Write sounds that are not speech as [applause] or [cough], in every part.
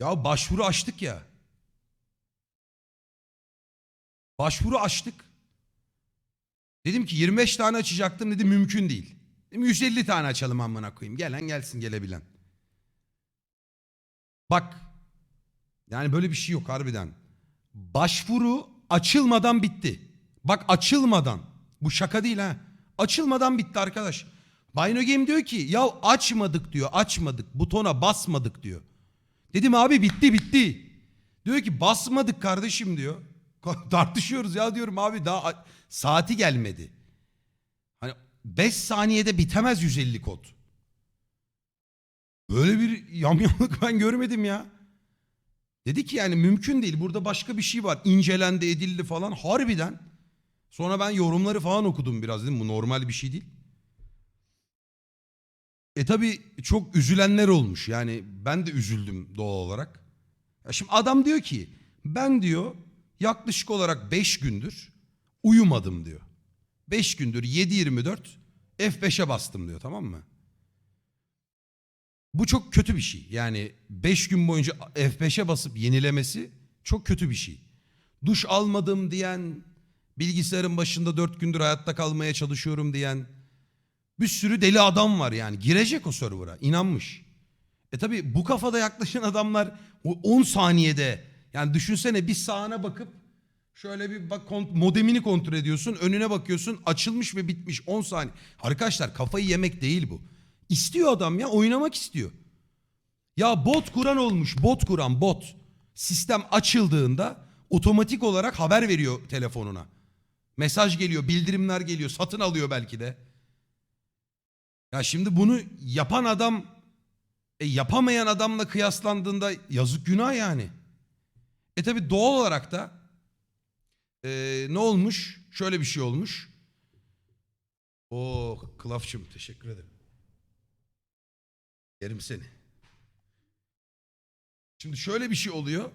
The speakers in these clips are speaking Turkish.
Ya başvuru açtık ya. Başvuru açtık. Dedim ki 25 tane açacaktım dedi mümkün değil. Dedim 150 tane açalım amına koyayım. Gelen gelsin gelebilen. Bak. Yani böyle bir şey yok harbiden. Başvuru açılmadan bitti. Bak açılmadan. Bu şaka değil ha. Açılmadan bitti arkadaş. Bino Game diyor ki ya açmadık diyor açmadık butona basmadık diyor. Dedim abi bitti bitti. Diyor ki basmadık kardeşim diyor. [laughs] Tartışıyoruz ya diyorum abi daha saati gelmedi. Hani 5 saniyede bitemez 150 kod. Böyle bir yamyamlık [laughs] ben görmedim ya. Dedi ki yani mümkün değil. Burada başka bir şey var. İncelendi, edildi falan. Harbiden. Sonra ben yorumları falan okudum biraz dedim. Bu normal bir şey değil. E tabi çok üzülenler olmuş. Yani ben de üzüldüm doğal olarak. Ya şimdi adam diyor ki ben diyor yaklaşık olarak 5 gündür uyumadım diyor. 5 gündür 7-24 F5'e bastım diyor tamam mı? Bu çok kötü bir şey. Yani 5 gün boyunca F5'e basıp yenilemesi çok kötü bir şey. Duş almadım diyen, bilgisayarın başında 4 gündür hayatta kalmaya çalışıyorum diyen bir sürü deli adam var yani. Girecek o server'a inanmış. E tabi bu kafada yaklaşan adamlar o 10 saniyede yani düşünsene bir sağına bakıp şöyle bir bak modemini kontrol ediyorsun önüne bakıyorsun açılmış ve bitmiş 10 saniye. Arkadaşlar kafayı yemek değil bu. İstiyor adam ya oynamak istiyor. Ya bot kuran olmuş bot kuran bot. Sistem açıldığında otomatik olarak haber veriyor telefonuna. Mesaj geliyor bildirimler geliyor satın alıyor belki de. Ya şimdi bunu yapan adam e, yapamayan adamla kıyaslandığında yazık günah yani. E tabi doğal olarak da e, ne olmuş? Şöyle bir şey olmuş. O Klafçım teşekkür ederim. Yerim seni. Şimdi şöyle bir şey oluyor.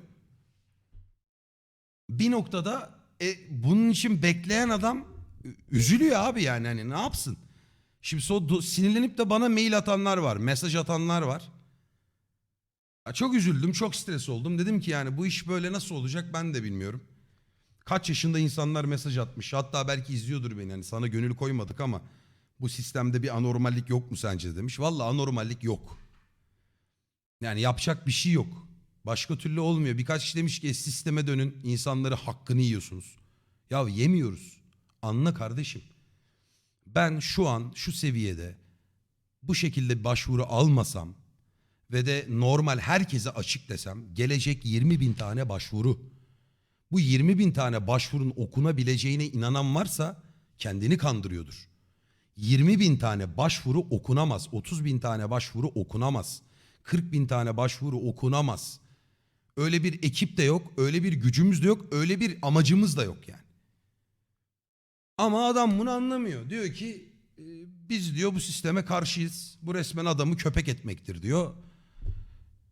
Bir noktada e, bunun için bekleyen adam üzülüyor abi yani hani ne yapsın? Şimdi so sinirlenip de bana mail atanlar var, mesaj atanlar var. Ya çok üzüldüm, çok stres oldum. Dedim ki yani bu iş böyle nasıl olacak ben de bilmiyorum. Kaç yaşında insanlar mesaj atmış. Hatta belki izliyordur beni. Yani sana gönül koymadık ama bu sistemde bir anormallik yok mu sence demiş. Vallahi anormallik yok. Yani yapacak bir şey yok. Başka türlü olmuyor. Birkaç kişi demiş ki "E, sisteme dönün. insanları hakkını yiyorsunuz. Ya yemiyoruz. Anla kardeşim. Ben şu an şu seviyede bu şekilde başvuru almasam ve de normal herkese açık desem gelecek 20 bin tane başvuru. Bu 20 bin tane başvurun okunabileceğine inanan varsa kendini kandırıyordur. 20 bin tane başvuru okunamaz. 30 bin tane başvuru okunamaz. 40 bin tane başvuru okunamaz. Öyle bir ekip de yok, öyle bir gücümüz de yok, öyle bir amacımız da yok yani. Ama adam bunu anlamıyor. Diyor ki e, biz diyor bu sisteme karşıyız. Bu resmen adamı köpek etmektir diyor.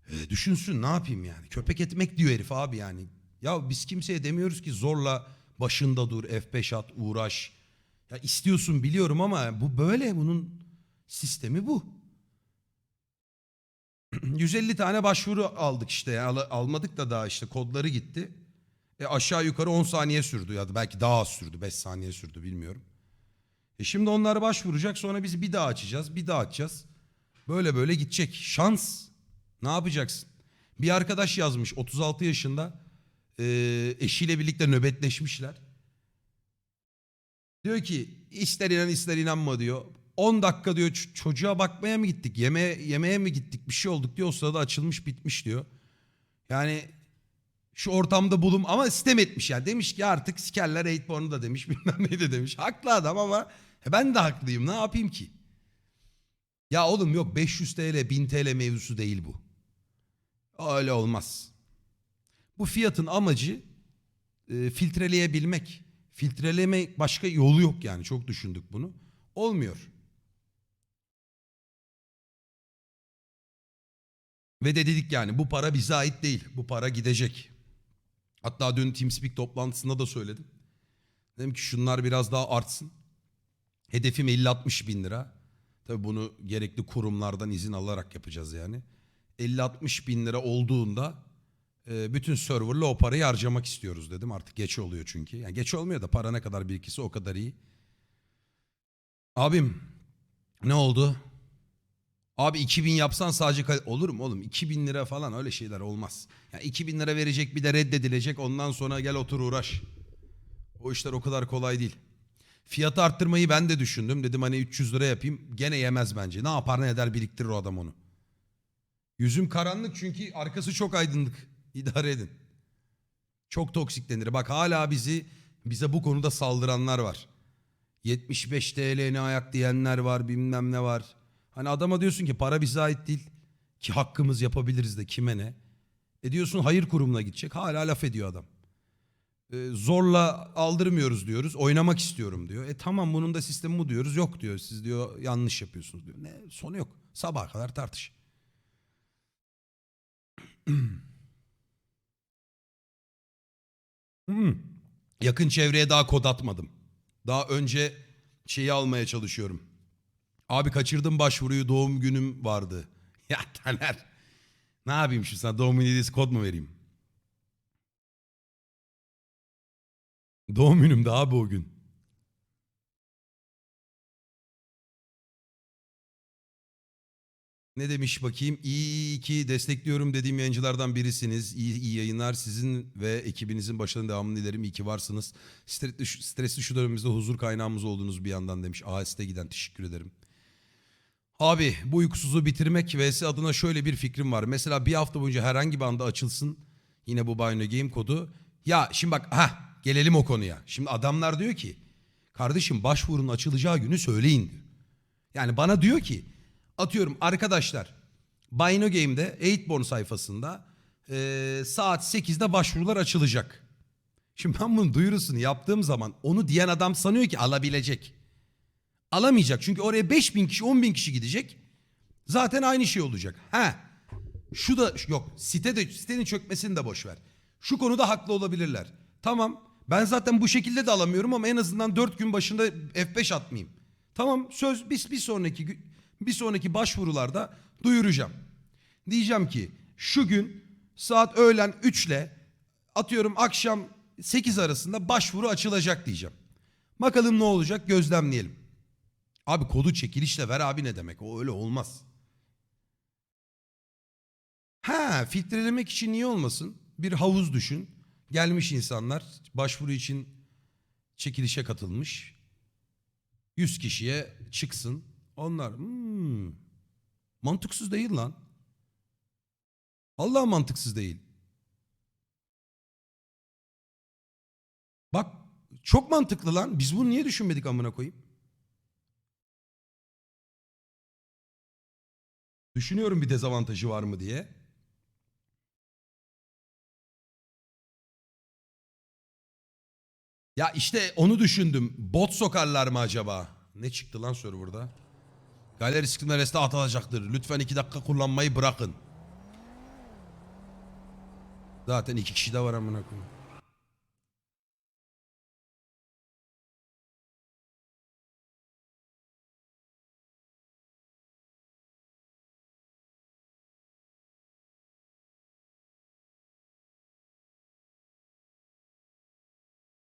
E, düşünsün ne yapayım yani. Köpek etmek diyor herif abi yani. Ya biz kimseye demiyoruz ki zorla başında dur, F5 at, uğraş. Ya istiyorsun biliyorum ama bu böyle bunun sistemi bu. [clears throat] 150 tane başvuru aldık işte. Al- almadık da daha işte kodları gitti. E aşağı yukarı 10 saniye sürdü ya da belki daha az sürdü. 5 saniye sürdü bilmiyorum. E şimdi onlar başvuracak sonra biz bir daha açacağız bir daha açacağız. Böyle böyle gidecek. Şans. Ne yapacaksın? Bir arkadaş yazmış 36 yaşında e, eşiyle birlikte nöbetleşmişler. Diyor ki ister inan ister inanma diyor. 10 dakika diyor çocuğa bakmaya mı gittik yemeğe, yemeğe mi gittik bir şey olduk diyor. O sırada açılmış bitmiş diyor. Yani şu ortamda bulum ama sistem etmiş yani. Demiş ki artık sikerler Eightborn'u da demiş [laughs] bilmem ne de demiş. Haklı adam ama e, ben de haklıyım ne yapayım ki? Ya oğlum yok 500 TL 1000 TL mevzusu değil bu. Öyle olmaz. Bu fiyatın amacı e, filtreleyebilmek. Filtreleme başka yolu yok yani çok düşündük bunu. Olmuyor. Ve de dedik yani bu para bize ait değil. Bu para gidecek. Hatta dün TeamSpeak toplantısında da söyledim. Dedim ki şunlar biraz daha artsın. Hedefim 50-60 bin lira. Tabii bunu gerekli kurumlardan izin alarak yapacağız yani. 50-60 bin lira olduğunda e, bütün serverla o parayı harcamak istiyoruz dedim. Artık geç oluyor çünkü. Yani geç olmuyor da para ne kadar birikirse o kadar iyi. Abim ne oldu? Abi 2000 yapsan sadece olur mu oğlum? 2000 lira falan öyle şeyler olmaz. Yani 2000 lira verecek bir de reddedilecek ondan sonra gel otur uğraş. O işler o kadar kolay değil. Fiyatı arttırmayı ben de düşündüm. Dedim hani 300 lira yapayım. Gene yemez bence. Ne yapar ne eder biriktirir o adam onu. Yüzüm karanlık çünkü arkası çok aydınlık. [laughs] İdare edin. Çok toksik denir. Bak hala bizi bize bu konuda saldıranlar var. 75 TL ne ayak diyenler var bilmem ne var. Hani adama diyorsun ki para bize ait değil. Ki hakkımız yapabiliriz de kime ne. E diyorsun hayır kurumuna gidecek. Hala laf ediyor adam. E, zorla aldırmıyoruz diyoruz. Oynamak istiyorum diyor. E tamam bunun da sistemi bu diyoruz. Yok diyor. Siz diyor yanlış yapıyorsunuz diyor. Ne sonu yok. Sabaha kadar tartış. Hmm. Yakın çevreye daha kod atmadım. Daha önce şeyi almaya çalışıyorum. Abi kaçırdım başvuruyu doğum günüm vardı. [laughs] Ya Taner ne yapayım şimdi sana doğum günü kod mu vereyim? Doğum günümde abi o gün. Ne demiş bakayım? İyi ki destekliyorum dediğim yayıncılardan birisiniz. İyi, iyi yayınlar sizin ve ekibinizin başarının devamını dilerim. İyi ki varsınız. Stresli, stresli şu dönemimizde huzur kaynağımız oldunuz bir yandan demiş. AS'te giden teşekkür ederim. Abi bu uykusuzu bitirmek vs adına şöyle bir fikrim var. Mesela bir hafta boyunca herhangi bir anda açılsın yine bu Bino Game kodu. Ya şimdi bak ha gelelim o konuya. Şimdi adamlar diyor ki kardeşim başvurunun açılacağı günü söyleyin diyor. Yani bana diyor ki atıyorum arkadaşlar Bino Game'de 8born sayfasında eee, saat 8'de başvurular açılacak. Şimdi ben bunun duyurusunu yaptığım zaman onu diyen adam sanıyor ki alabilecek. Alamayacak çünkü oraya 5000 kişi 10 bin kişi gidecek. Zaten aynı şey olacak. Ha. Şu da yok site de sitenin çökmesini de boş ver. Şu konuda haklı olabilirler. Tamam ben zaten bu şekilde de alamıyorum ama en azından 4 gün başında F5 atmayayım. Tamam söz biz bir sonraki bir sonraki başvurularda duyuracağım. Diyeceğim ki şu gün saat öğlen 3 ile atıyorum akşam 8 arasında başvuru açılacak diyeceğim. Bakalım ne olacak gözlemleyelim. Abi kodu çekilişle ver abi ne demek? O öyle olmaz. Ha filtrelemek için niye olmasın? Bir havuz düşün. Gelmiş insanlar başvuru için çekilişe katılmış. 100 kişiye çıksın. Onlar hmm, mantıksız değil lan. Allah mantıksız değil. Bak çok mantıklı lan. Biz bunu niye düşünmedik amına koyayım? Düşünüyorum bir dezavantajı var mı diye. Ya işte onu düşündüm. Bot sokarlar mı acaba? Ne çıktı lan serverda? Galeri sıkıntı reste atılacaktır. Lütfen iki dakika kullanmayı bırakın. Zaten iki kişi de var amına koyayım.